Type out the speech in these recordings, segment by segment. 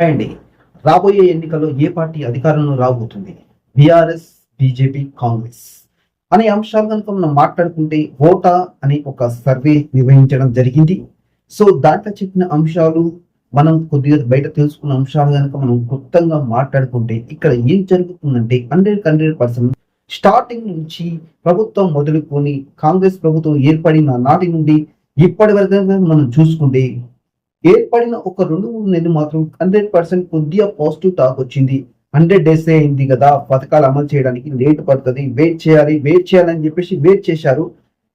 అండి రాబోయే ఎన్నికల్లో ఏ పార్టీ అధికారంలో రాబోతుంది? BRS BJP Congress. అనే అంశాలు కనుక మనం మాట్లాడుకుంటే ఓటా అనే ఒక సర్వే నిర్వహించడం జరిగింది. సో దాంట్లో చెప్పిన అంశాలు మనం కొద్దిగా బయట తెలుసుకున్న అంశాలు కనుక మనం క్లుప్తంగా మాట్లాడుకుంటే ఇక్కడ ఏం జరుగుతుందంటే హండ్రెడ్ హండ్రెడ్ పర్సెంట్ స్టార్టింగ్ నుంచి ప్రభుత్వం మొదలుకొని కాంగ్రెస్ ప్రభుత్వం ఏర్పడిన నాటి నుండి ఇప్పటి వరకు మనం చూసుకుంటే ఏర్పడిన ఒక రెండు మూడు నెలలు మాత్రం హండ్రెడ్ పర్సెంట్ కొద్దిగా పాజిటివ్ టాక్ వచ్చింది. హండ్రెడ్ డేస్ అయింది కదా పథకాలు అమలు చేయడానికి లేట్ పడుతుంది వెయిట్ చేయాలి వెయిట్ చేయాలని చెప్పేసి వెయిట్ చేశారు.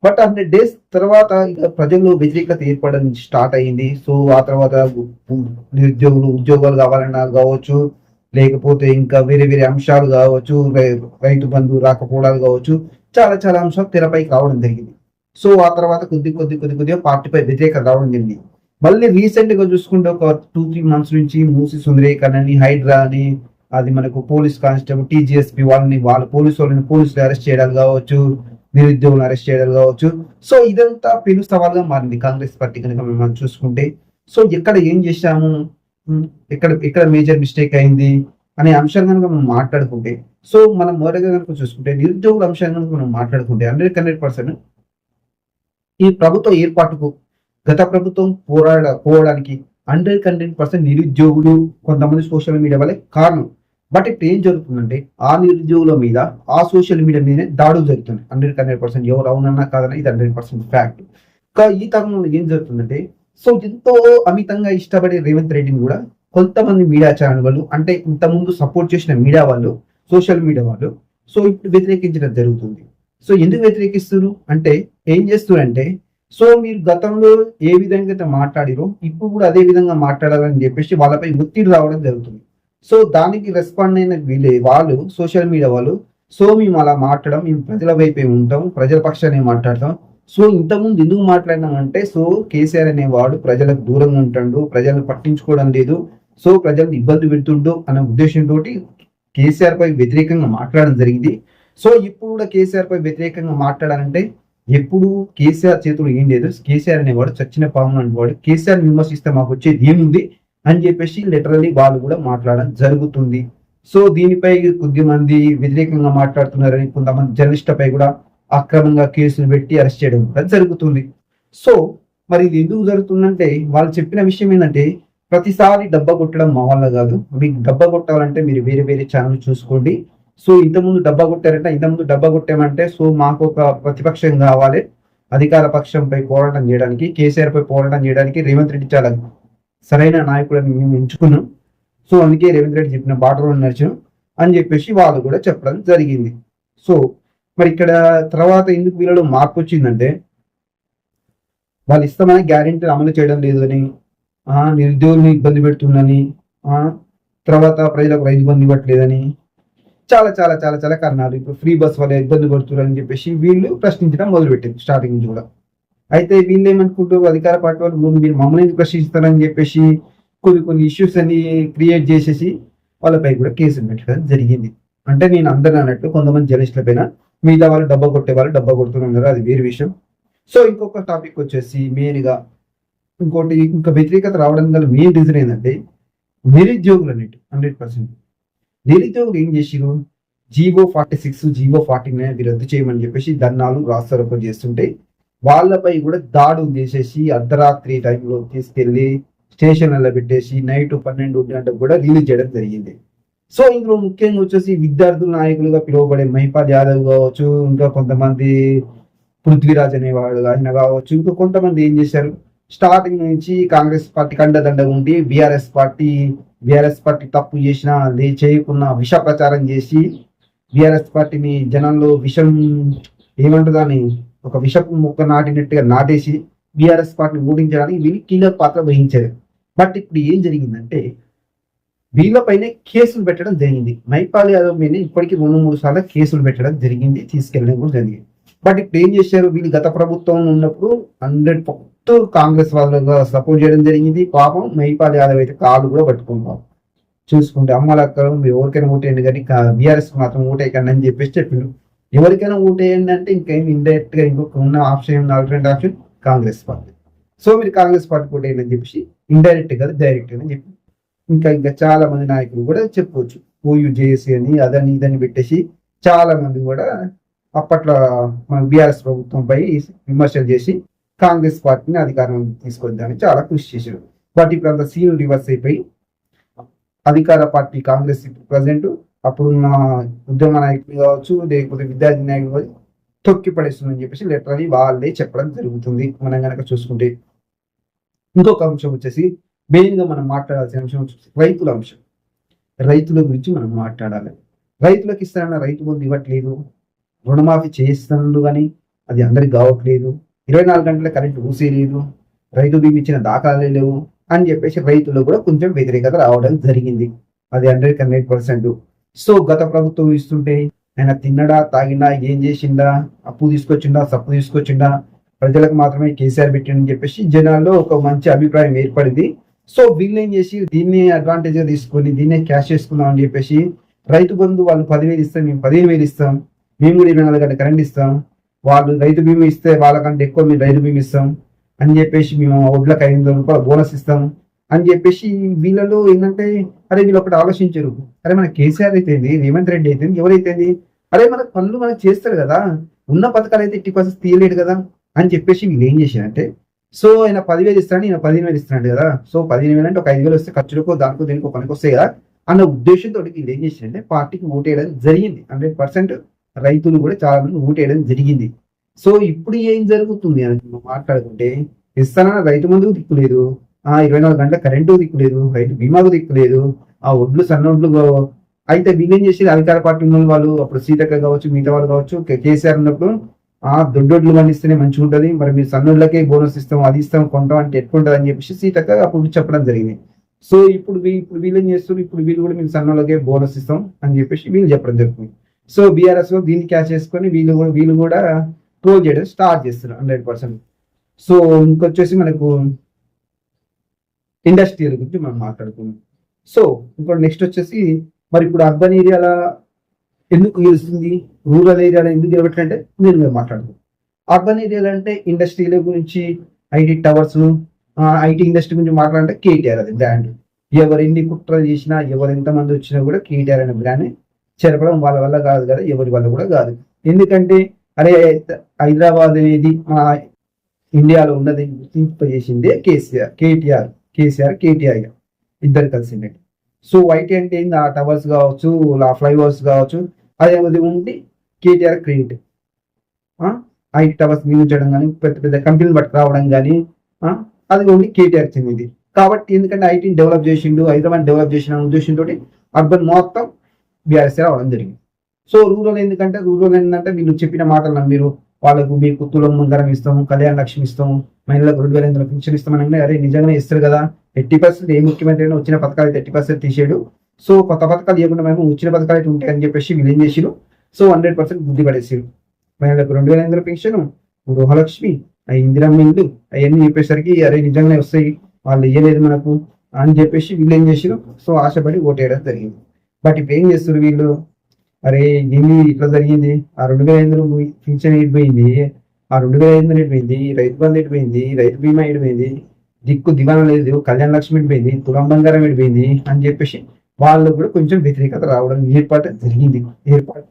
బట్ హండ్రెడ్ డేస్ తర్వాత ఇక ప్రజల్లో వ్యతిరేకత ఏర్పడడం స్టార్ట్ అయింది. సో ఆ తర్వాత నిరుద్యోగులు ఉద్యోగాలు కావాలన్నా కావచ్చు లేకపోతే ఇంకా వేరే వేరే అంశాలు కావచ్చు రైతు బంధు రాకపోవడాలు కావచ్చు చాలా చాలా అంశాలు తెరపైకి రావడం జరిగింది. సో ఆ తర్వాత కొద్ది కొద్ది కొద్ది కొద్దిగా పార్టీపై వ్యతిరేకత రావడం జరిగింది. మళ్ళీ రీసెంట్గా చూసుకుంటే ఒక టూ త్రీ మంత్స్ నుంచి మూసి సుందరేకర్ అని హైడ్రా అని అది మనకు పోలీస్ కానిస్టేబుల్ టీజీఎస్పీ వాళ్ళని వాళ్ళ పోలీసు వాళ్ళని పోలీసులు అరెస్ట్ చేయడాలు కావచ్చు నిరుద్యోగులు అరెస్ట్ చేయడాలు కావచ్చు. సో ఇదంతా పెను సవాల్గా మారింది కాంగ్రెస్ పార్టీ కనుక మనం చూసుకుంటే. సో ఎక్కడ ఏం చేశాము? ఎక్కడ ఎక్కడ మేజర్ మిస్టేక్ అయింది? అనే అంశం కనుక మనం మాట్లాడుకుంటే. సో మనం మొదటగా కనుక చూసుకుంటే నిరుద్యోగుల అంశం కనుక మనం మాట్లాడుకుంటే హండ్రెడ్ హండ్రెడ్ పర్సెంట్ ఈ ప్రభుత్వ ఏర్పాటుకు గత ప్రభుత్వం పోరాడ పోవడానికి హండ్రెడ్ హండ్రెడ్ పర్సెంట్ నిరుద్యోగులు కొంతమంది సోషల్ మీడియా వల్లే కారణం. బట్ ఇప్పుడు ఏం జరుగుతుందంటే ఆ నిరుద్యోగుల మీద ఆ సోషల్ మీడియా మీదనే దాడులు జరుగుతుంది హండ్రెడ్ హండ్రెడ్ పర్సెంట్ ఎవరు అవునన్నా కాదన్నా ఇది హండ్రెడ్ పర్సెంట్ ఫ్యాక్ట్. ఈ తరుణంలో ఏం జరుగుతుందంటే సో ఎంతో అమితంగా ఇష్టపడే రేవంత్ రెడ్డిని కూడా కొంతమంది మీడియా ఛానల్ వాళ్ళు అంటే ఇంతకుముందు సపోర్ట్ చేసిన మీడియా వాళ్ళు సోషల్ మీడియా వాళ్ళు సో ఇప్పుడు వ్యతిరేకించడం జరుగుతుంది. సో ఎందుకు వ్యతిరేకిస్తున్నారు? అంటే ఏం చేస్తున్నారంటే సో మీరు గతంలో ఏ విధంగా అయితే మాట్లాడిరో ఇప్పుడు కూడా అదే విధంగా మాట్లాడాలని చెప్పేసి వాళ్ళపై ఒత్తిడి రావడం జరుగుతుంది. సో దానికి రెస్పాండ్ అయిన వీళ్ళే వాళ్ళు సోషల్ మీడియా వాళ్ళు సో మేము అలా మాట్లాడడం మేము ప్రజల వైపే ఉంటాం ప్రజల పక్షానే మాట్లాడతాం. సో ఇంతకుముందు ఎందుకు మాట్లాడినామంటే సో కేసీఆర్ అనేవాడు ప్రజలకు దూరంగా ఉంటాడు ప్రజలను పట్టించుకోవడం లేదు సో ప్రజలను ఇబ్బంది పెడుతుండు అనే ఉద్దేశంతో కేసీఆర్ పై వ్యతిరేకంగా మాట్లాడడం జరిగింది. సో ఇప్పుడు కూడా కేసీఆర్ పై వ్యతిరేకంగా మాట్లాడాలంటే ఎప్పుడు కేసీఆర్ చేతులు ఏం లేదు. కేసీఆర్ అనేవాడు చచ్చిన పాము అనేవాడు. కేసీఆర్ విమర్శిస్తే మాకు వచ్చేది ఏముంది అని చెప్పేసి లిటరలీ వాళ్ళు కూడా మాట్లాడడం జరుగుతుంది. సో దీనిపై కొద్ది మంది వ్యతిరేకంగా మాట్లాడుతున్నారని కొంతమంది జర్నలిస్టులపై కూడా అక్రమంగా కేసులు పెట్టి అరెస్ట్ చేయడం కూడా జరుగుతుంది. సో మరి ఇది ఎందుకు జరుగుతుందంటే వాళ్ళు చెప్పిన విషయం ఏంటంటే ప్రతిసారి డబ్బా కొట్టడం మా వల్ల కాదు. మీకు డబ్బా కొట్టాలంటే మీరు వేరే వేరే ఛానల్ చూసుకోండి. సో ఇంతకుముందు డబ్బా కొట్టారంటే ఇంతకుముందు డబ్బా కొట్టామంటే సో మాకు ఒక ప్రతిపక్షం కావాలి. అధికార పక్షంపై పోరాటం చేయడానికి కేసీఆర్ పై పోరాటం చేయడానికి రేవంత్ రెడ్డి చాలా సరైన నాయకుడని మేము ఎంచుకున్నాం. సో అందుకే రేవంత్ రెడ్డి చెప్పిన బాటలో నడిచాం అని చెప్పేసి వాళ్ళు కూడా చెప్పడం జరిగింది. సో మరి ఇక్కడ తర్వాత ఎందుకు వీళ్ళలో మార్పు వచ్చిందంటే వాళ్ళు ఇష్టమైన గ్యారెంటీ అమలు చేయడం లేదు అని నిరుద్యోగుల్ని ఇబ్బంది పెడుతుందని తర్వాత ప్రజలకు రైతు బంధు ఇవ్వట్లేదని చాలా చాలా చాలా చాలా కారణాలు. ఇప్పుడు ఫ్రీ బస్ వల్ల ఇబ్బంది పడుతున్నారని చెప్పేసి వీళ్ళు ప్రశ్నించడం మొదలుపెట్టింది స్టార్టింగ్ నుంచి కూడా. అయితే వీళ్ళు ఏమనుకుంటారు అధికార పార్టీ వాళ్ళు మీరు మమ్మల్ని ఎందుకు ప్రశ్నిస్తారని చెప్పేసి కొన్ని కొన్ని ఇష్యూస్ అన్ని క్రియేట్ చేసేసి వాళ్ళపై కూడా కేసులు పెట్టడం జరిగింది. అంటే నేను అందరూ అన్నట్టు కొంతమంది జర్నలిస్టుల పైన మిగతా వాళ్ళు డబ్బా కొట్టే వాళ్ళు డబ్బా కొడుతున్నారు అది వేరే విషయం. సో ఇంకొక టాపిక్ వచ్చేసి మెయిన్గా ఇంకోటి ఇంకా వ్యతిరేకత రావడం గల మెయిన్ రీజన్ ఏంటంటే నిరుద్యోగులు అన్నట్టు హండ్రెడ్ పర్సెంట్ నిరుద్యోగులు ఏం చేసిరు GO forty six GO forty nine అవి రద్దు చేయమని చెప్పేసి ధర్నాలు రాస్తారోపణ చేస్తుంటే వాళ్ళపై కూడా దాడులు చేసేసి అర్ధరాత్రి టైంలో తీసుకెళ్ళి స్టేషన్లలో పెట్టేసి నైట్ పన్నెండు గంటలకు కూడా రిలీజ్ చేయడం జరిగింది. సో ఇందులో ముఖ్యంగా వచ్చేసి విద్యార్థుల నాయకులుగా పిలువబడే మహిపాల్ యాదవ్ కావచ్చు ఇంకా కొంతమంది పృథ్వీరాజ్ అనేవాడు ఆయన కావచ్చు ఇంకా కొంతమంది ఏం చేశారు? స్టార్టింగ్ నుంచి కాంగ్రెస్ పార్టీ కండదండ ఉండి బీఆర్ఎస్ పార్టీ బీఆర్ఎస్ పార్టీ తప్పు చేసినా లే చేయకున్నా విష ప్రచారం చేసి బీఆర్ఎస్ పార్టీని జనంలో విషం ఏమంటుందా అని ఒక విషపు మొక్క నాటినట్టుగా నాటేసి బీఆర్ఎస్ పార్టీని ఓడించడానికి వీళ్ళు కీలక పాత్ర వహించారు. బట్ ఇప్పుడు ఏం జరిగిందంటే వీళ్ళపైనే కేసులు పెట్టడం జరిగింది. మైపాల్ యాదవ్ మీద ఇప్పటికీ రెండు మూడు సార్లు కేసులు పెట్టడం జరిగింది తీసుకెళ్ళడం కూడా జరిగింది. బట్ ఇప్పుడు ఏం చేశారు? వీళ్ళు గత ప్రభుత్వం ఉన్నప్పుడు హండ్రెడ్ పత్తు కాంగ్రెస్ వాళ్ళగా సపోర్ట్ చేయడం జరిగింది. పాపం మహిపాల్ యాదవ్ అయితే కాలు కూడా పట్టుకున్నాం చూసుకుంటే అమ్మలక్కలు మీరు ఎవరికైనా ఓటేయండి కానీ బీఆర్ఎస్ మాత్రం ఓటేయకండి అని చెప్పేసి చెప్పిండు ఎవరికైనా ఓటేయండి అంటే ఇంకేం ఇండైరెక్ట్గా ఇంకొక ఉన్న option alternate option Congress party. So మీరు కాంగ్రెస్ పార్టీ ఓటేయండి అని చెప్పేసి ఇండైరెక్ట్గా డైరెక్ట్ అని చెప్పి ఇంకా ఇంకా చాలా మంది నాయకులు కూడా చెప్పవచ్చు ఓయూ జేఏసీ అని అదని ఇదని పెట్టేసి చాలా మంది కూడా అప్పట్లో మన బీఆర్ఎస్ ప్రభుత్వంపై విమర్శలు చేసి కాంగ్రెస్ పార్టీని అధికారం తీసుకొద్దామని చాలా కృషి చేశారు. బట్ ఇప్పుడు అంత సీన్ రివర్స్ అయిపోయి అధికార పార్టీ కాంగ్రెస్ ఇప్పుడు ప్రజెంట్ అప్పుడున్న ఉద్యమ నాయకులు కావచ్చు లేకపోతే విద్యార్థి నాయకులు కావచ్చు, తొక్కి పడేస్తుందని చెప్పేసి లిటరలీ వాళ్ళే చెప్పడం జరుగుతుంది. మనం కనుక చూసుకుంటే ఇంకొక అంశం వచ్చేసి మెయిన్గా మనం మాట్లాడాల్సిన అంశం వచ్చేసి రైతుల అంశం. రైతుల గురించి మనం మాట్లాడాలి. రైతులకు ఇస్తారన్న రైతు బంధు ఇవ్వట్లేదు. రుణమాఫీ చేస్తున్నాడు కానీ అది అందరికి కావట్లేదు. ఇరవై నాలుగు గంటల కరెంట్ ఊసేయలేదు రైతు బీమా ఇచ్చిన దాఖలాలే లేవు అని చెప్పేసి రైతులు కూడా కొంచెం వ్యతిరేకత రావడం జరిగింది. అది హండ్రెడ్ హండ్రెడ్ పర్సెంట్ సో గత ప్రభుత్వం ఇస్తుంటే ఆయన తిన్నడా తాగిండా ఏం చేసిండా అప్పు తీసుకొచ్చిండా సప్పు తీసుకొచ్చిండా ప్రజలకు మాత్రమే కేసీఆర్ పెట్టిండని చెప్పేసి జనాల్లో ఒక మంచి అభిప్రాయం ఏర్పడింది. సో వీళ్ళు ఏం చేసి దీన్ని అడ్వాంటేజ్గా తీసుకొని దీన్నే క్యాష్ చేసుకుందాం అని చెప్పేసి రైతు బంధు వాళ్ళు పదివేలు ఇస్తాం మేము పదిహేను వేలు ఇస్తాం మేము కూడా ఇరవై నాలుగు గంటల కరెంట్ ఇస్తాం వాళ్ళు రైతు బీమా ఇస్తే వాళ్ళకంటే ఎక్కువ మేము రైతు బీమా ఇస్తాం అని చెప్పేసి మేము ఒడ్లకు ఐదు వందల రూపాయలు బోనస్ ఇస్తాం అని చెప్పేసి వీళ్ళలో ఏంటంటే అరే వీళ్ళు ఒకటి ఆలోచించరు. అరే మన కేసీఆర్ అయితే రేవంత్ రెడ్డి అయితే ఎవరైతే అరే మన పనులు మనకు చేస్తారు కదా ఉన్న పథకాలు అయితే ఇట్టి కోసం తీయలేడు కదా అని చెప్పేసి వీళ్ళు ఏం చేశారంటే సో ఆయన పదివేలు ఇస్తాడు ఈయన పదిహేను వేలు ఇస్తున్నాడు కదా సో పదిహేను వేలు అంటే ఒక ఐదు వేలు వస్తే ఖర్చులకు దానికో దీనికో పనికి వస్తాయి కదా అన్న ఉద్దేశంతో వీళ్ళు ఏం చేశారంటే పార్టీకి ఓటేయడం జరిగింది. హండ్రెడ్ పర్సెంట్ రైతులు కూడా చాలా మంది ఓటేయడం జరిగింది. సో ఇప్పుడు ఏం జరుగుతుంది అని మాట్లాడుకుంటే ఇస్తానన్న రైతు మందుకు దిక్కులేదు ఆ ఇరవై నాలుగు గంటల కరెంటు దిక్కులేదు రైతు బీమాకు దిక్కులేదు ఆ ఒడ్లు సన్న ఒడ్లు అయితే వీళ్ళేం చేసి అధికార పార్టీ ఉన్న వాళ్ళు అప్పుడు సీతక్క కావచ్చు మిగతా వాళ్ళు కావచ్చు కేసీఆర్ ఉన్నప్పుడు ఆ దొడ్డొడ్లు పండిస్తేనే మంచిగా ఉంటుంది. మరి మీరు సన్నోళ్ళకే బోనస్ ఇస్తాం అది ఇస్తాం కొంటాం అంటే ఎట్లుంటది అని చెప్పేసి సీతక్క అప్పుడు చెప్పడం జరిగింది. సో ఇప్పుడు ఇప్పుడు వీళ్ళు ఏం చేస్తారు ఇప్పుడు వీళ్ళు కూడా మీకు సన్నోళ్ళకే బోనస్ ఇస్తాం అని చెప్పేసి వీళ్ళు చెప్పడం జరుగుతుంది. సో బీఆర్ఎస్ దీన్ని క్యాచ్ చేసుకొని వీళ్ళు కూడా వీళ్ళు కూడా ట్రోల్ చేయడం స్టార్ట్ చేస్తారు హండ్రెడ్ పర్సెంట్ సో ఇంకొచ్చేసి మనకు ఇండస్ట్రియల్ గురించి మనం మాట్లాడుకున్నాం సో ఇప్పుడు నెక్స్ట్ వచ్చేసి మరి ఇప్పుడు అర్బన్ ఏరియాల ఎందుకు గెలుస్తుంది రూరల్ ఏరియాలో ఎందుకు గెలవట్లంటే నేను మీరు మాట్లాడుతున్నాను అర్బన్ ఏరియాలు అంటే ఇండస్ట్రీల గురించి ఐటీ టవర్స్ ఐటీ ఇండస్ట్రీ గురించి మాట్లాడాలంటే కేటీఆర్ అది బ్రాండ్ ఎవరు ఎన్ని కుట్రలు చేసినా ఎవరు ఎంతమంది వచ్చినా కూడా కేటీఆర్ అనే బ్రాండ్ చెరపడం వాళ్ళ వల్ల కాదు కదా ఎవరి వల్ల కూడా కాదు. ఎందుకంటే అరే హైదరాబాద్ అనేది మన ఇండియాలో ఉన్నది గుర్తింపజేసిందే కేసీఆర్ కేటీఆర్ కేసీఆర్ కేటీఆర్ ఇద్దరు కలిసి సో వైట్ అంటే ఆ టవర్స్ కావచ్చు ఆ ఫ్లైఓవర్స్ కావచ్చు అదే అది ఉండి కేటీఆర్ క్రెడిట్ ఐటీ టవర్స్ నిర్మించడం కానీ పెద్ద పెద్ద కంపెనీలు పట్టుకు రావడం కానీ అది ఉండి కేటీఆర్ చెందింది. కాబట్టి ఎందుకంటే ఐటీని డెవలప్ చేసిండు హైదరాబాద్ డెవలప్ చేసిన ఉద్దేశంతో అర్బన్ మొత్తం బీఆర్ఎస్ రావడం జరిగింది. సో రూరల్ ఎందుకంటే రూరల్ ఏంటంటే వీళ్ళు చెప్పిన మాటలు మీరు వాళ్ళకు మీకు తులం ముందరం ఇస్తాము కళ్యాణ లక్ష్మి ఇస్తాము మహిళలకు రెండు వేల ఎనిమిది పింఛన్ ఇస్తామని అరే నిజంగానే ఇస్తారు కదా. ఎయిటీ పర్సెంట్ ఏ ముఖ్యమంత్రి అయినా వచ్చిన పథకాలు అయితే ఎయిటీ పర్సెంట్ తీసేడు సో కొత్త పథకాలు ఇవ్వకుండా మేము వచ్చిన పథకాలు అయితే ఉంటాయని చెప్పేసి వీళ్ళు ఏం చేసిరు సో హండ్రెడ్ పర్సెంట్ బుద్ధి పడేసారు మహిళలకు రెండు వేల ఎనిమిది పెన్షన్ గృహలక్ష్మి ఆ ఇందిరమ్మ అవన్నీ చెప్పేసరికి అరే నిజంగానే వస్తాయి వాళ్ళు ఇయ్యలేదు మనకు అని చెప్పేసి వీళ్ళు ఏం చేసిరు సో ఆశపడి ఓటేయడం జరిగింది. బట్ ఇప్పుడు ఏం చేస్తారు వీళ్ళు? అరే ఏంది ఇట్లా జరిగింది? ఆ రెండు వేల ఎనిమిది పింఛన్ ఎడిపోయింది ఆ రెండు వేల ఎనిమిది ఎడిపోయింది రైతు బంధు ఎడిపోయింది రైతు బీమా ఎడిపోయింది దిక్కు దివాణం లేదు. కళ్యాణ లక్ష్మి ఎడిపోయింది తులం బంగారం ఎడిపోయింది అని చెప్పేసి వాళ్ళు కూడా కొంచెం వ్యతిరేకత రావడం ఏర్పాటు జరిగింది. ఏర్పాటు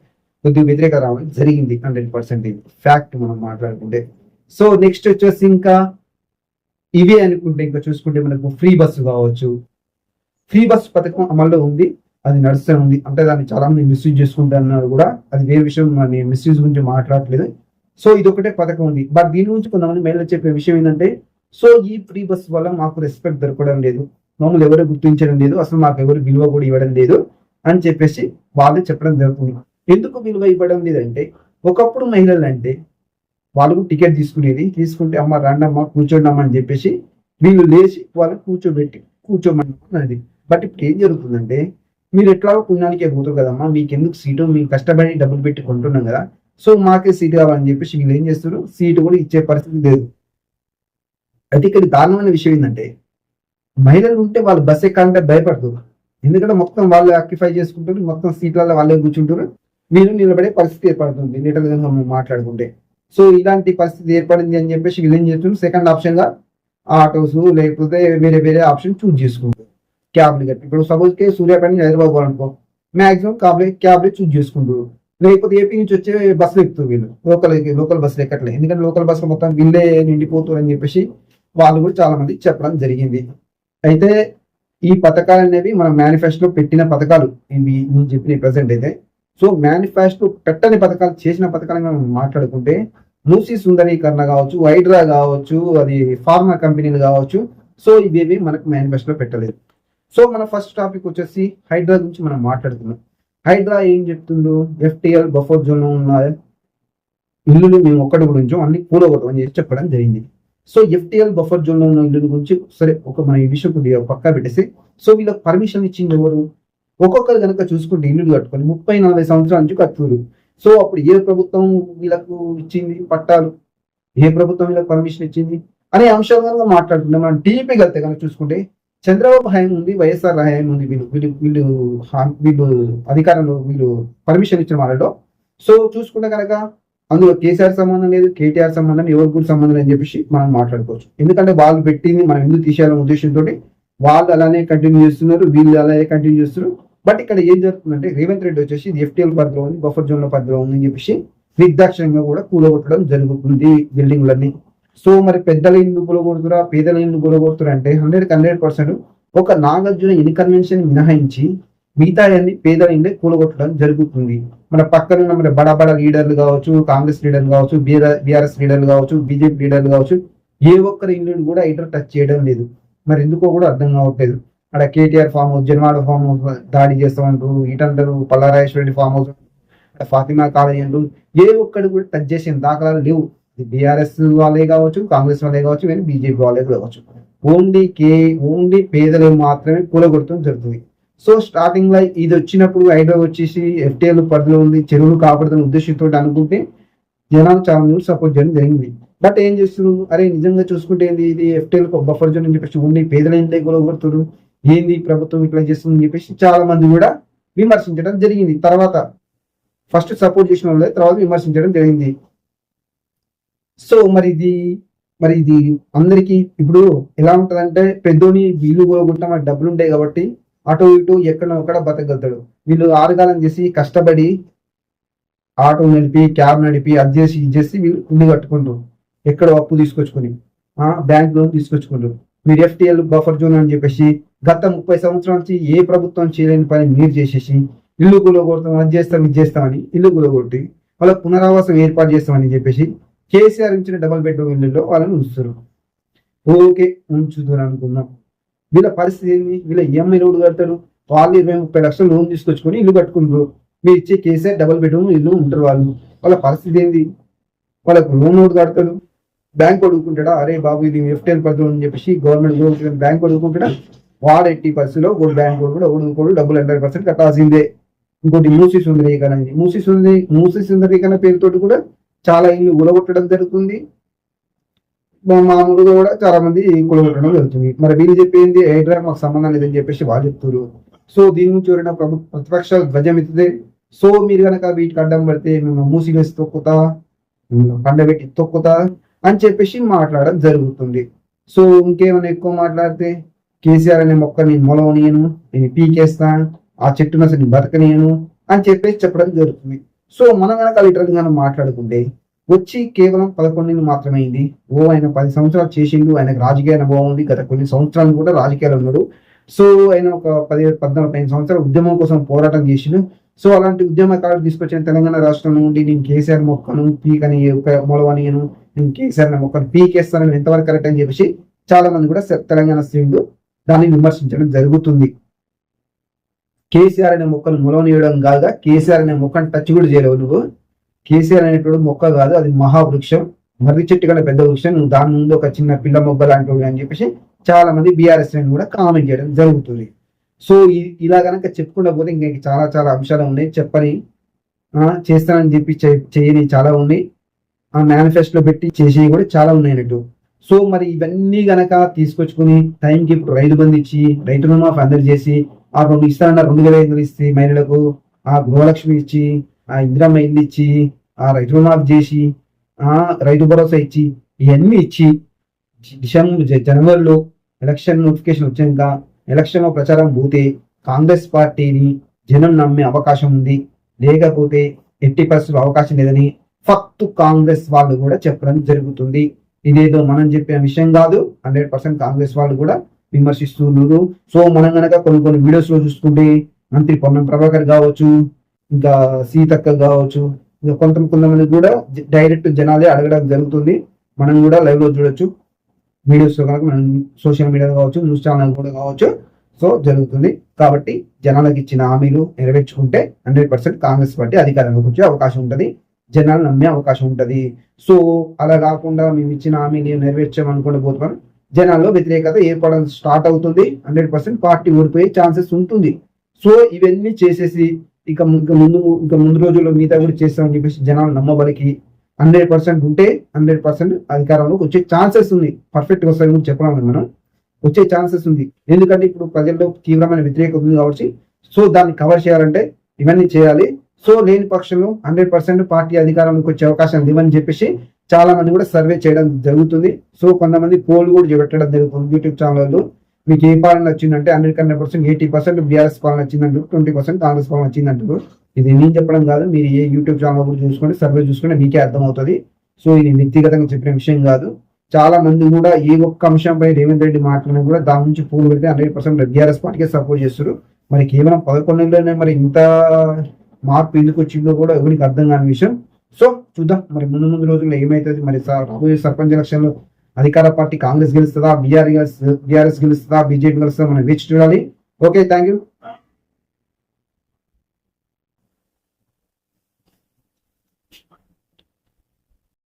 కొద్దిగా వ్యతిరేకత రావడం జరిగింది. హండ్రెడ్ పర్సెంట్ ఫ్యాక్ట్ మనం మాట్లాడుకుంటే. సో నెక్స్ట్ వచ్చేసి ఇంకా ఇవే అనుకుంటే ఇంకా చూసుకుంటే మనకు ఫ్రీ బస్సు కావచ్చు. ఫ్రీ బస్సు పథకం అమల్లో ఉంది. అది నడుస్తూ ఉంది. అంటే దాన్ని చాలా మంది మిస్యూజ్ చేసుకుంటున్నారు కూడా. అది వేరే విషయం నేను మిస్యూజ్ గురించి మాట్లాడట్లేదు. సో ఇది ఒకటే పథకం ఉంది. బట్ దీని గురించి కొంతమంది మహిళలు చెప్పే విషయం ఏంటంటే సో ఈ ఫ్రీ బస్ వల్ల మాకు రెస్పెక్ట్ దొరకడం లేదు. మమ్మల్ని ఎవరు గుర్తించడం లేదు. అసలు మాకు ఎవరు విలువ కూడా ఇవ్వడం లేదు అని చెప్పేసి వాళ్ళు చెప్పడం జరుగుతుంది. ఎందుకు విలువ ఇవ్వడం లేదంటే ఒకప్పుడు మహిళలు అంటే వాళ్ళకు టికెట్ తీసుకునేది తీసుకుంటే అమ్మ రండమ్మ కూర్చోండమ్మ అని చెప్పేసి వీళ్ళు లేచి వాళ్ళు కూర్చోబెట్టి కూర్చోమని అన్నది బట్ ఇప్పుడు ఏం జరుగుతుందంటే మీరు ఎట్లాగో పుణ్యానికే పోతారు కదమ్మా మీకు ఎందుకు సీటు మీకు కష్టపడి డబ్బులు పెట్టి కొంటున్నాం కదా. సో మాకే సీటు కావాలని చెప్పేసి వీళ్ళు ఏం చేస్తారు సీటు కూడా ఇచ్చే పరిస్థితి లేదు. అయితే ఇక్కడ దారుణమైన విషయం ఏంటంటే మహిళలు ఉంటే వాళ్ళు బస్ ఎక్కాలంటే భయపడదు ఎందుకంటే మొత్తం వాళ్ళు ఆక్యుపై చేసుకుంటారు మొత్తం సీట్లలో వాళ్ళే కూర్చుంటారు. వీళ్ళు నిలబడే పరిస్థితి ఏర్పడుతుంది. లీటర్గా మనం మాట్లాడుకుంటే. సో ఇలాంటి పరిస్థితి ఏర్పడింది అని చెప్పేసి వీళ్ళు ఏం చేస్తున్నారు? సెకండ్ ఆప్షన్గా ఆటోస్ లేకపోతే వేరే వేరే ఆప్షన్ చూస్ చేసుకుంటారు. క్యాబ్ కట్టి ఇప్పుడు సపోజ్ కే సూర్యాపేట నుంచి హైదరాబాద్ పోవాలనుకో మాక్సిమం క్యాబ్లే క్యాబ్లే చూజ్ చేసుకుంటారు లేకపోతే ఏపీ నుంచి వచ్చే బస్సులు ఎక్కుతారు వీళ్ళు లోకల్ లోకల్ బస్సులు ఎక్కట్లేదు ఎందుకంటే లోకల్ బస్సులు మొత్తం వీళ్ళే నిండిపోతారు అని చెప్పేసి వాళ్ళు కూడా చాలా మంది చెప్పడం జరిగింది. అయితే ఈ పథకాలు అనేవి మన మేనిఫెస్టోలో పెట్టిన పథకాలు ఇవి నేను చెప్పిన ప్రజెంట్ అయితే. సో మేనిఫెస్టో పెట్టని పథకాలు చేసిన పథకాలు మనం మాట్లాడుకుంటే మూసీ సుందరీకరణ కావచ్చు వైడ్రా కావచ్చు అది ఫార్మా కంపెనీలు కావచ్చు సో ఇవేవి మనకు మేనిఫెస్టోలో పెట్టలేదు. సో మన ఫస్ట్ టాపిక్ వచ్చేసి హైడ్రా గురించి మనం మాట్లాడుతున్నాం హైడ్రా ఏం చెప్తుండ్రు ఎఫ్టిఎల్ బఫర్ జోన్లో ఉన్న ఇల్లులు మేము ఒక్కటి గురించి అన్ని కూలగొట్టం అని చెప్పి చెప్పడం జరిగింది. సో ఎఫ్టిఎల్ బఫర్ జోన్లో ఉన్న ఇల్లుల గురించి సరే ఒక మన ఈ విషయం కొద్దిగా పక్కా పెట్టేసి సో వీళ్ళకి పర్మిషన్ ఇచ్చింది ఎవరు? ఒక్కొక్కరు కనుక చూసుకుంటే ఇల్లు కట్టుకొని ముప్పై నలభై సంవత్సరాల నుంచి కట్టుకోరు సో అప్పుడు ఏ ప్రభుత్వం వీళ్ళకు ఇచ్చింది పట్టాలు? ఏ ప్రభుత్వం వీళ్ళకి పర్మిషన్ ఇచ్చింది? అనే అంశాలు కనుక మాట్లాడుకుంటే మనం టీపీ వెళ్తే కనుక చూసుకుంటే చంద్రబాబు హయాం ఉంది వైఎస్ఆర్ హయాం ఉంది వీళ్ళు వీళ్ళు వీళ్ళు వీళ్ళు అధికారంలో వీళ్ళు పర్మిషన్ ఇచ్చిన వాళ్ళలో. సో చూసుకుంటే కనుక అందులో కేసీఆర్ సంబంధం లేదు కేటీఆర్ సంబంధం ఎవరి కూడా సంబంధం లేదని చెప్పేసి మనం మాట్లాడుకోవచ్చు. ఎందుకంటే వాళ్ళు పెట్టింది మనం ఎందుకు తీసేయాలనే ఉద్దేశంతో వాళ్ళు అలానే కంటిన్యూ చేస్తున్నారు వీళ్ళు అలాగే కంటిన్యూ చేస్తున్నారు. బట్ ఇక్కడ ఏం జరుగుతుందంటే రేవంత్ రెడ్డి వచ్చేసి ఇది ఎఫ్టీఎల్ పరిధిలో ఉంది బఫర్ జోన్లో పరిధిలో ఉంది అని చెప్పేసి నిర్దాక్షిణ్యంగా కూడా కూలగొట్టడం జరుగుతుంది బిల్డింగ్లన్నీ. సో మరి పెద్దల ఇల్లు కూలగొడుతురా పేదల ఇల్లు కూలగొడుతురా అంటే హండ్రెడ్ హండ్రెడ్ పర్సెంట్ ఒక నాగార్జున ఇన్కన్వెన్షన్ మినహాయించి మిగతా అన్ని పేదల ఇండే కూలగొట్టడం జరుగుతుంది. మన పక్కన ఉన్న మన బడా బడా లీడర్లు కావచ్చు కాంగ్రెస్ లీడర్లు కావచ్చు బీఆర్ఎస్ లీడర్లు కావచ్చు బీజేపీ లీడర్లు కావచ్చు ఏ ఒక్కరి ఇల్లుని కూడా ఇటర్ టచ్ చేయడం లేదు. మరి ఎందుకో కూడా అర్థం కావట్లేదు. అక్కడ KTR farm house Janwada farm house దాడి చేస్తామంటారు ఇటంటారు పల్లారాజేశ్వరి ఫామ్ హౌస్ ఫాతిమా కాలేజ్ అంటారు ఏ ఒక్కడు కూడా టచ్ చేసిన దాఖలాలు లేవు. బీఆర్ఎస్ వాళ్ళే కావచ్చు కాంగ్రెస్ వాళ్ళే కావచ్చు కానీ బీజేపీ వాళ్ళే కావచ్చు. ఓన్లీ కే ఓన్లీ పేదలు మాత్రమే కూలగొడటం జరుగుతుంది. సో స్టార్టింగ్లో ఇది వచ్చినప్పుడు ఐడియా వచ్చేసి ఎఫ్టీఎల్ పరిధిలో ఉంది చెరువులు కాపాడుతున్న ఉద్దేశంతో అనుకుంటే జనాలు చాలా మంది సపోర్ట్ చేయడం జరిగింది. బట్ ఏం చేస్తున్నారు? అరే నిజంగా చూసుకుంటే ఏంది ఇది ఎఫ్టీఎల్ బఫర్ జోన్ అని చెప్పేసి ఓన్లీ పేదలు ఏంటి కూలగొడుతున్నారు. ఏంది ప్రభుత్వం ఇట్లా చేస్తుందని చెప్పేసి చాలా మంది కూడా విమర్శించడం జరిగింది. తర్వాత ఫస్ట్ సపోర్ట్ చేసిన వాళ్ళే తర్వాత విమర్శించడం జరిగింది. సో మరి ఇది మరి ఇది అందరికి ఇప్పుడు ఎలా ఉంటదంటే పెద్దోని వీళ్ళు పోగొట్టాం మరి డబ్బులు ఉంటాయి కాబట్టి అటు ఇటు ఎక్కడ ఒక్కడ బతకగలుగుతాడు. వీళ్ళు ఆరుగాలం చేసి కష్టపడి ఆటో నడిపి క్యాబ్ నడిపి అది చేసి ఇది చేసి వీళ్ళు ఇల్లు కట్టుకుంటారు. ఎక్కడ అప్పు తీసుకొచ్చుకొని బ్యాంక్ లోన్ తీసుకొచ్చుకుంటారు. మీరు ఎఫ్టీఎల్ బఫర్ జోన్ అని చెప్పేసి గత ముప్పై సంవత్సరాల నుంచి ఏ ప్రభుత్వం చేయలేని పని మీరు చేసేసి ఇల్లు కూలగొడతాం అది చేస్తాం ఇది చేస్తామని ఇల్లు కూలగొట్టి వాళ్ళ పునరావాసం ఏర్పాటు చేస్తామని చెప్పేసి కేసీఆర్ ఇచ్చిన డబల్ బెడ్రూమ్ ఇల్లులో వాళ్ళని ఉంచుతారు. ఓకే ఉంచుతారు అనుకున్నాం వీళ్ళ పరిస్థితి ఏంది? వీళ్ళ ఈఎంఐ లోడ్ కడతారు? వాళ్ళు ఇరవై ముప్పై లక్షలు లోన్ తీసుకొచ్చుకొని ఇల్లు కట్టుకుంటారు. మీరు ఇచ్చే కేసీఆర్ డబల్ బెడ్రూమ్ ఇల్లు ఉంటారు వాళ్ళు. వాళ్ళ పరిస్థితి ఏంది? వాళ్ళకు లోన్ లోడ్ కడతారు బ్యాంక్ అడుగుకుంటాడా? అరే బాబు ఇది ఎఫ్టీఎల్ పద్ధతులు అని చెప్పేసి గవర్నమెంట్ బ్యాంక్ అడుగుకుంటాడా? వాడు ఎట్టి పరిస్థితిలో ఒక బ్యాంక్ కూడా అడుగుకోడు డబ్బులు హండ్రెడ్ పర్సెంట్ కట్టాల్సిందే. ఇంకోటి మూసీ సుందరీకరణ అని మూసీ సుందరి మూసీ సుందరీకరణ పేరుతోటి కూడా చాలా ఇల్లు గులగొట్టడం జరుగుతుంది. మా- మామూలుగా కూడా చాలా మంది కులగొట్టడం జరుగుతుంది. మరి వీళ్ళు చెప్పింది హైడ్రా మాకు సంబంధం లేదని చెప్పేసి వాళ్ళు చెప్తారు సో దీని నుంచి ఎవరైనా ప్రభు ప్రతిపక్షాలు ధ్వజం ఎత్తితే సో మీరు కనుక వీటికి అడ్డం పడితే మేము మూసివేసి తొక్కుతా పండబెట్టి తొక్కుతా అని చెప్పేసి మాట్లాడడం జరుగుతుంది. సో ఇంకేమైనా ఎక్కువ మాట్లాడితే కేసీఆర్ అనే మొక్క నేను మొలవనీయను నేను పీకేస్తా ఆ చెట్టును అసలు బతకనీయను అని చెప్పేసి చెప్పడం జరుగుతుంది. సో మనం కనుక లిటరల్గా మాట్లాడుకుంటే వచ్చి కేవలం పదకొండు మాత్రమే అయింది. ఓ ఆయన పది సంవత్సరాలు చేసిండు ఆయనకు రాజకీయ అనుభవం ఉంది. గత కొన్ని సంవత్సరాలు కూడా రాజకీయాలు ఉన్నాడు. సో ఆయన ఒక పది పద్నాలుగు పదిహేను సంవత్సరాలు ఉద్యమం కోసం పోరాటం చేసిండు. సో అలాంటి ఉద్యమకారులు తీసుకొచ్చిన తెలంగాణ రాష్ట్రం నుండి నేను కేసీఆర్ మొక్కను పీకని మొలవనియను నేను కేసీఆర్ మొక్కను పీకేస్తానని ఎంతవరకు కరెక్ట్ అని చెప్పేసి చాలా మంది కూడా తెలంగాణ శ్రేణులు దాన్ని విమర్శించడం జరుగుతుంది. కేసీఆర్ అనే మొక్కను మొలవనీయడం కాగా కేసీఆర్ అనే మొక్కను టచ్ కూడా చేయలేవు నువ్వు. కేసీఆర్ అనేటువంటి మొక్క కాదు అది మహావృక్షం. మర్రి చెట్టు కన్నా పెద్ద వృక్షం నువ్వు దాని ముందు ఒక చిన్న పిల్ల మొగ్గ లాంటివి అని చెప్పేసి చాలా మంది బీఆర్ఎస్ కూడా కామెంట్ చేయడం జరుగుతుంది. సో ఇలా కనుక చెప్పుకుండా పోతే ఇంకా చాలా చాలా అంశాలు ఉన్నాయి. చెప్పని చేస్తానని చెప్పి చేయని చాలా ఉన్నాయి. ఆ మేనిఫెస్టోలో పెట్టి చేసేవి కూడా చాలా ఉన్నాయి అన్నట్టు. సో మరి ఇవన్నీ గనక తీసుకొచ్చుకుని టైంకి ఇప్పుడు రైతు బంధించి రైతు రుణమాఫీ అందరు చేసి ఆ రెండు ఇస్తానన్న రెండు వేల ఐదు ఇస్తే మహిళలకు ఆ గృహలక్ష్మి ఇచ్చి ఆ ఇందిరమ్మ ఇల్లు ఇచ్చి ఆ రైతు రుణమాఫీ చేసి ఆ రైతు భరోసా ఇచ్చి ఇవన్నీ ఇచ్చి డిసెంబర్ జనవరిలో ఎలక్షన్ నోటిఫికేషన్ వచ్చాక ఎలక్షన్ ప్రచారం పోతే కాంగ్రెస్ పార్టీని జనం నమ్మే అవకాశం ఉంది. లేకపోతే ఎట్టి పరిస్థితులు అవకాశం లేదని ఫక్తు కాంగ్రెస్ వాళ్ళు కూడా చెప్పడం జరుగుతుంది. ఇదేదో మనం చెప్పిన విషయం కాదు. హండ్రెడ్ పర్సెంట్ కాంగ్రెస్ వాళ్ళు కూడా విమర్శిస్తున్నారు సో మనం కనుక కొన్ని కొన్ని వీడియోస్లో చూసుకుంటే మంత్రి పొన్నం ప్రభాకర్ కావచ్చు ఇంకా సీతక్క కావచ్చు ఇంకా కొంత కొంతమంది కూడా డైరెక్ట్ జనాలే అడగడం జరుగుతుంది. మనం కూడా లైవ్లో చూడొచ్చు. వీడియోస్లో కనుక మనం సోషల్ మీడియా కావచ్చు న్యూస్ ఛానల్ కూడా కావచ్చు. సో జరుగుతుంది. కాబట్టి జనాలకు ఇచ్చిన హామీలు నెరవేర్చుకుంటే హండ్రెడ్ పర్సెంట్ కాంగ్రెస్ పార్టీ అధికారంలోకి వచ్చే అవకాశం ఉంటుంది. జనాలు నమ్మే అవకాశం ఉంటుంది. సో అలా కాకుండా మేము ఇచ్చిన హామీని నెరవేర్చామనుకుంటే పోతున్నాం జనాల్లో వ్యతిరేకత ఏర్పడడం స్టార్ట్ అవుతుంది. హండ్రెడ్ పర్సెంట్ పార్టీ ఓడిపోయే ఛాన్సెస్ ఉంటుంది. సో ఇవన్నీ చేసేసి ఇక ము- ముందు ఇక ముందు రోజుల్లో మిగతా కూడా చేస్తామని చెప్పేసి జనాలు నమ్మబలికి హండ్రెడ్ పర్సెంట్ ఉంటే హండ్రెడ్ పర్సెంట్ అధికారంలోకి వచ్చే ఛాన్సెస్ ఉంది. పర్ఫెక్ట్ వస్తాయి కూడా చెప్పడం మనం. వచ్చే ఛాన్సెస్ ఉంది. ఎందుకంటే ఇప్పుడు ప్రజల్లో తీవ్రమైన వ్యతిరేకత ఉంది కాబట్టి సో దాన్ని కవర్ చేయాలంటే ఇవన్నీ చేయాలి. సో లేని పక్షంలో హండ్రెడ్ పర్సెంట్ పార్టీ అధికారంలోకి వచ్చే అవకాశం లేవని చెప్పేసి చాలా మంది కూడా సర్వే చేయడం జరుగుతుంది. సో కొంతమంది పోల్ కూడా పెట్టడం జరుగుతుంది యూట్యూబ్ ఛానల్లో మీకు ఏ పాలన వచ్చిందంటే hundred hundred percent eighty percent BRS పాలన వచ్చిందంటారు ట్వంటీ పర్సెంట్ కాంగ్రెస్ పాలన వచ్చిందంటారు ఇది నేను చెప్పడం కాదు మీరు ఏ యూట్యూబ్ ఛానల్ కూడా చూసుకోండి సర్వే చూసుకుంటే మీకే అర్థమవుతుంది. సో ఇది వ్యక్తిగతంగా చెప్పిన విషయం కాదు. చాలా మంది కూడా ఏ ఒక్క అంశంపై రేవంత్ రెడ్డి మాట్లాడినా కూడా దాని నుంచి పూలు పెడితే హండ్రెడ్ పర్సెంట్ బీఆర్ఎస్ పార్టీకే సపోర్ట్ చేస్తారు. మరి కేవలం పదకొండులోనే మరి ఇంత మార్పు ఎందుకు వచ్చిందో కూడా ఎవరికి అర్థం కాని విషయం. సో చూద్దాం. మరి ముందు ముందు రోజుల్లో ఏమైతుంది? మరి రాబోయే సర్పంచ్ ఎలక్షన్లో అధికార పార్టీ కాంగ్రెస్ గెలుస్తుందా? బీఆర్ బీఆర్ఎస్ గెలుస్తుందా? బీజేపీ గెలుస్తుందా? మనం వేచి చూడాలి. Okay thank you.